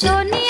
सोनियाच्या